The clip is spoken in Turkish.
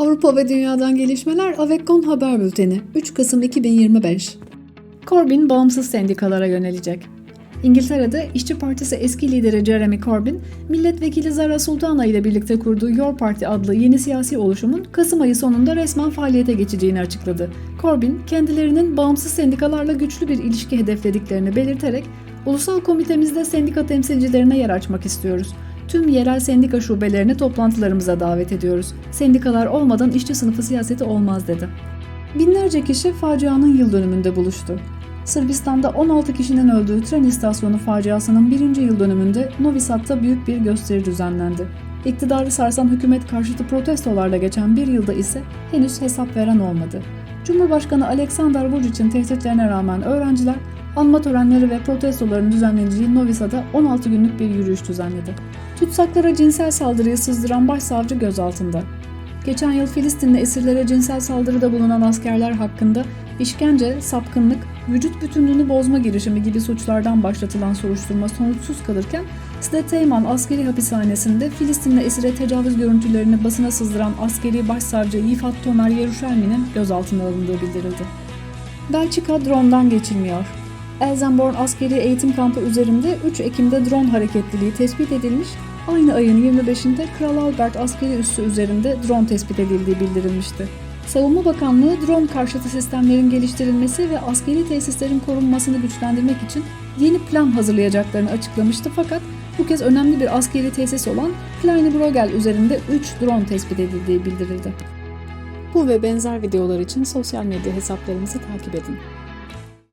Avrupa ve Dünya'dan gelişmeler Avekon Haber Bülteni 3 Kasım 2025 Corbyn bağımsız sendikalara yönelecek. İngiltere'de İşçi Partisi eski lideri Jeremy Corbyn, milletvekili Zara Sultana ile birlikte kurduğu Your Party adlı yeni siyasi oluşumun Kasım ayı sonunda resmen faaliyete geçeceğini açıkladı. Corbyn, kendilerinin bağımsız sendikalarla güçlü bir ilişki hedeflediklerini belirterek, Ulusal Komitemizde sendika temsilcilerine yer açmak istiyoruz. Tüm yerel sendika şubelerini toplantılarımıza davet ediyoruz. Sendikalar olmadan işçi sınıfı siyaseti olmaz dedi. Binlerce kişi facianın yıl dönümünde buluştu. Sırbistan'da 16 kişinin öldüğü tren istasyonu faciasının birinci yıl dönümünde Novi Sad'da büyük bir gösteri düzenlendi. İktidarı sarsan hükümet karşıtı protestolarla geçen bir yılda ise henüz hesap veren olmadı. Cumhurbaşkanı Aleksandar Vucic'in tehditlerine rağmen öğrenciler anma törenleri ve protestoların düzenleneceği Novi Sad'a 16 günlük bir yürüyüş düzenledi. Tutsaklara cinsel saldırıyı sızdıran başsavcı gözaltında. Geçen yıl Filistinli esirlere cinsel saldırıda bulunan askerler hakkında işkence, sapkınlık, vücut bütünlüğünü bozma girişimi gibi suçlardan başlatılan soruşturma sonuçsuz kalırken Sde askeri hapishanesinde Filistinli esire tecavüz görüntülerini basına sızdıran askeri başsavcı Yifat Tomer Yeruşalmi'nin gözaltına alındığı bildirildi. Belçika drone'dan geçilmiyor. Elsenborn askeri eğitim kampı üzerinde 3 Ekim'de drone hareketliliği tespit edilmiş, aynı ayın 25'inde Kral Albert askeri üssü üzerinde drone tespit edildiği bildirilmişti. Savunma Bakanlığı drone karşıtı sistemlerin geliştirilmesi ve askeri tesislerin korunmasını güçlendirmek için yeni plan hazırlayacaklarını açıklamıştı fakat bu kez önemli bir askeri tesis olan Kleine Brogel üzerinde 3 drone tespit edildiği bildirildi. Bu ve benzer videolar için sosyal medya hesaplarımızı takip edin.